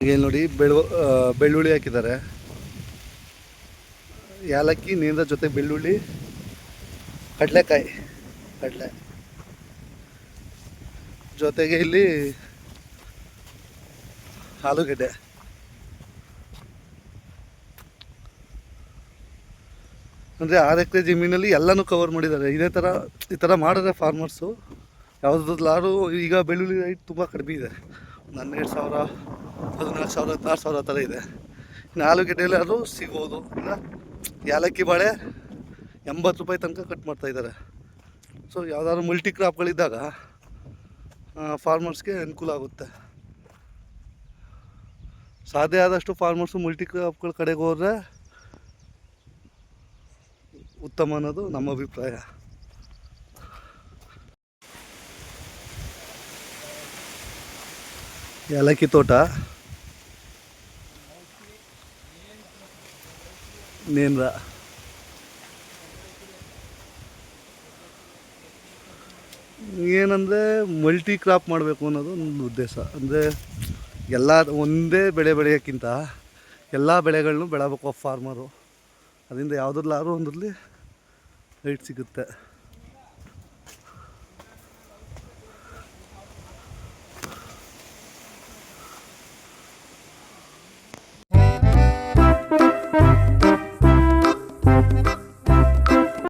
ನೋಡಿ ಬೆಳು ಬೆಳ್ಳುಳ್ಳಿ ಹಾಕಿದ್ದಾರೆ. ಏಲಕ್ಕಿ ನೀರಿನ ಜೊತೆ ಬೆಳ್ಳುಳ್ಳಿ, ಕಡಲೆಕಾಯಿ, ಕಡಲೆ. ಜೊತೆಗೆ ಇಲ್ಲಿ ಆಲೂಗಡ್ಡೆ. ಅಂದರೆ ಆರು ಎಕರೆ ಜಮೀನಲ್ಲಿ ಎಲ್ಲನೂ ಕವರ್ ಮಾಡಿದ್ದಾರೆ. ಇದೇ ಥರ ಈ ಥರ ಮಾಡಿದ್ರೆ ಫಾರ್ಮರ್ಸು ಯಾವುದಾದ್ರು ಈಗ ಬೆಳ್ಳುಳ್ಳಿ ರೈಟ್ ತುಂಬ ಕಡಿಮೆ ಇದೆ. ಹನ್ನೆರಡು ಸಾವಿರ, ಹದಿನಾಲ್ಕು ಸಾವಿರ, ಹದಿನಾರು ಸಾವಿರ ಥರ ಇದೆ. ಇನ್ನು ಆಲೂಗೆಡ್ಡೆಯಲ್ಲಿ ಅದು ಸಿಗೋದು ಏಲಕ್ಕಿ ಬಾಳೆ ಎಂಬತ್ತು ರೂಪಾಯಿ ತನಕ ಕಟ್ ಮಾಡ್ತಾ ಇದ್ದಾರೆ. ಸೊ ಯಾವುದಾದ್ರು ಮಲ್ಟಿ ಕ್ರಾಪ್ಗಳಿದ್ದಾಗ ಫಾರ್ಮರ್ಸ್ಗೆ ಅನುಕೂಲ ಆಗುತ್ತೆ. ಸಾಧ್ಯ ಆದಷ್ಟು ಫಾರ್ಮರ್ಸು ಮಲ್ಟಿ ಕ್ರಾಪ್ಗಳ ಕಡೆಗೆ ಹೋದರೆ ಉತ್ತಮ ಅನ್ನೋದು ನಮ್ಮ ಅಭಿಪ್ರಾಯ. ಏಲಕ್ಕಿ ತೋಟ. ನೇಂದ್ರ ಏನಂದರೆ ಮಲ್ಟಿ ಕ್ರಾಪ್ ಮಾಡಬೇಕು ಅನ್ನೋದು ಒಂದು ಉದ್ದೇಶ. ಅಂದರೆ ಎಲ್ಲ ಒಂದೇ ಬೆಳೆ ಬೆಳೆಯೋಕ್ಕಿಂತ ಎಲ್ಲ ಬೆಳೆಗಳನ್ನೂ ಬೆಳಬೇಕು ಫಾರ್ಮರು ಅದರಿಂದ ಯಾವುದ್ರಲ್ಲಾದ್ರೂ ಒಂದರಲ್ಲಿ ರೈಟ್ ಸಿಗುತ್ತೆ.